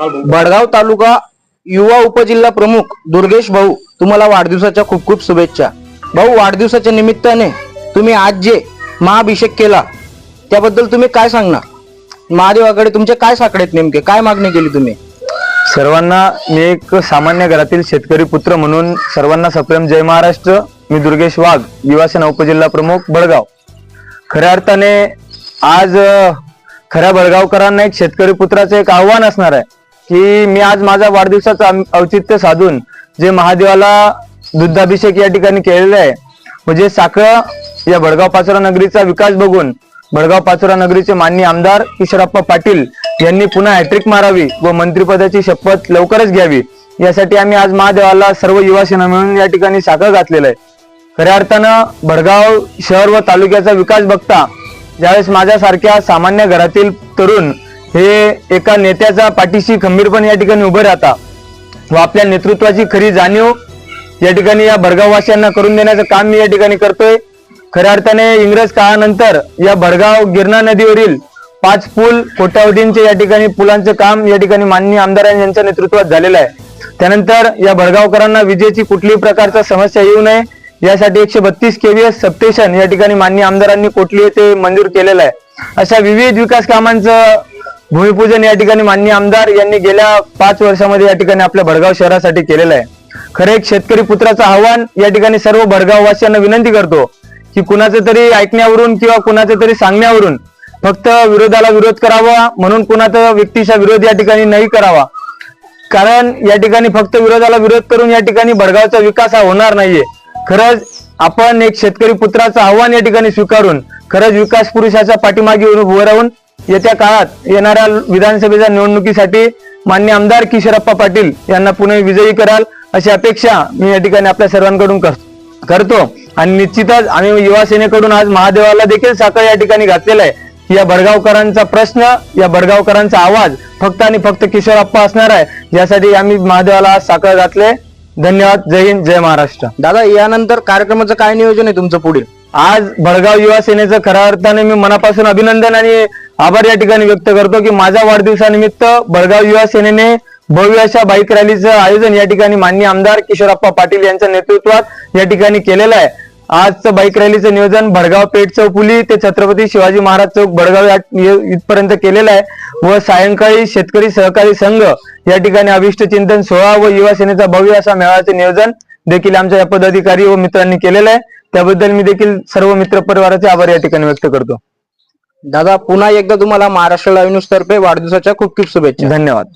बडगाव तालुका युवा उपजिल्हा प्रमुख दुर्गेश भाऊ तुम्हाला वाढदिवसाच्या खूप खूप शुभेच्छा. भाऊ वाढदिवसाच्या निमित्ताने तुम्ही आज जे महाअभिषेक केला त्याबद्दल तुम्ही काय सांगणार? महादेवाकडे तुमचे काय साकडेत नेमके? काय मागणी केली तुम्ही? सर्वांना मी एक सामान्य घरातील शेतकरी पुत्र म्हणून सर्वांना सप्रेम जय महाराष्ट्र. मी दुर्गेश वाघ युवासेना उपजिल्हा प्रमुख बडगाव. खऱ्या अर्थाने आज खऱ्या बडगावकरांना एक शेतकरी पुत्राचं एक आव्हान असणार आहे. की मी आज माझा वाढदिवसाचं औचित्य साधून जे महादेवाला दुग्धाभिषेक या ठिकाणी केलेला आहे म्हणजे साखळ या बडगाव पाचोरा नगरीचा विकास बघून बडगाव पाचोरा नगरीचे माननीय आमदार किशोरप्पा पाटील यांनी पुन्हा हॅट्रिक मारावी व मंत्रिपदाची शपथ लवकरच घ्यावी यासाठी आम्ही आज महादेवाला सर्व युवा सेना मिळून या ठिकाणी साखळ घातलेलं आहे. खऱ्या अर्थानं भडगाव शहर व तालुक्याचा विकास बघता ज्यावेळेस माझ्यासारख्या सामान्य घरातील तरुण हे एका नेत्याचा पाठीशी खंबीरपणे या ठिकाणी उभे राहता. व आपल्या नेतृत्वाची खरी जाणीव या ठिकाणी या भडगाववासियांना करून देण्याचं काम मी या ठिकाणी करतोय. खऱ्या अर्थाने इंग्रज काळानंतर या भडगाव गिरणा नदीवरील पाच पूल कोट्यावधींचे या ठिकाणी पुलांचं काम या ठिकाणी माननीय आमदार यांच्या नेतृत्वात झालेलं आहे. त्यानंतर या भडगावकरांना विजेची कुठलीही प्रकारचा समस्या येऊ नये यासाठी एकशे बत्तीस केव्हीएस सबस्टेशन या ठिकाणी माननीय आमदारांनी कोटली येथे मंजूर केलेलं आहे. अशा विविध विकास कामांचं भूमिपूजन या ठिकाणी मान्य आमदार यांनी गेल्या पाच वर्षामध्ये या ठिकाणी आपल्या भडगाव शहरासाठी केलेलं आहे. खरं एक शेतकरी पुत्राचं आव्हान या ठिकाणी सर्व भडगाववासियांना विनंती करतो की कुणाचं तरी ऐकण्यावरून किंवा कुणाचं तरी सांगण्यावरून फक्त विरोधाला विरोध करावा म्हणून कुणाचा व्यक्तीचा विरोध या ठिकाणी नाही करावा. कारण या ठिकाणी फक्त विरोधाला विरोध करून या ठिकाणी भडगावचा विकास हा होणार नाहीये. खरंच आपण एक शेतकरी पुत्राचं आव्हान या ठिकाणी स्वीकारून खरंच विकास पुरुषाच्या पाठीमागे उभं राहून येत्या काळात येणाऱ्या विधानसभेच्या निवडणुकीसाठी मान्य आमदार किशोरप्पा पाटील यांना पुणे विजयी कराल अशी अपेक्षा मी या ठिकाणी आपल्या सर्वांकडून कर- करतो. आणि निश्चितच आम्ही युवा सेनेकडून आज महादेवाला देखील साखर या ठिकाणी घातलेला आहे. की या बडगावकरांचा प्रश्न या बडगावकरांचा आवाज फक्त आणि फक्त किशोरप्पा असणार आहे. यासाठी आम्ही महादेवाला आज साखर घातले. धन्यवाद. जय हिंद जय महाराष्ट्र. दादा यानंतर कार्यक्रमाचं काय नियोजन आहे तुमचं पुढील आज भडगाव युवा सेनेचं खऱ्या अर्थाने मी मनापासून अभिनंदन आणि आभार या ठिकाणी व्यक्त करतो की माझ्या वाढदिवसानिमित्त बळगाव युवा सेनेने भव्य अशा बाईक रॅलीचं आयोजन या ठिकाणी माननीय आमदार किशोरप्पा पाटील यांच्या नेतृत्वात या ठिकाणी केलेलं आहे. आजचं बाईक रॅलीचं नियोजन भडगाव पेठ चौपुली ते छत्रपती शिवाजी महाराज चौक भडगाव इथपर्यंत केलेलं आहे व सायंकाळी शेतकरी सहकारी संघ या ठिकाणी अभिष्ट चिंतन सोहळा व युवा सेनेचा भव्य असा मेळाव्याचे नियोजन देखील आमच्या या पदाधिकारी व मित्रांनी केलेलं आहे. त्याबद्दल मी देखील सर्व मित्र परिवाराचे आभार या ठिकाणी व्यक्त करतो. दादा पुन्हा एकदा तुम्हाला महाराष्ट्र लाईव्ह न्यूज तर्फे वाढदिवसाच्या खूप खूप शुभेच्छा. धन्यवाद.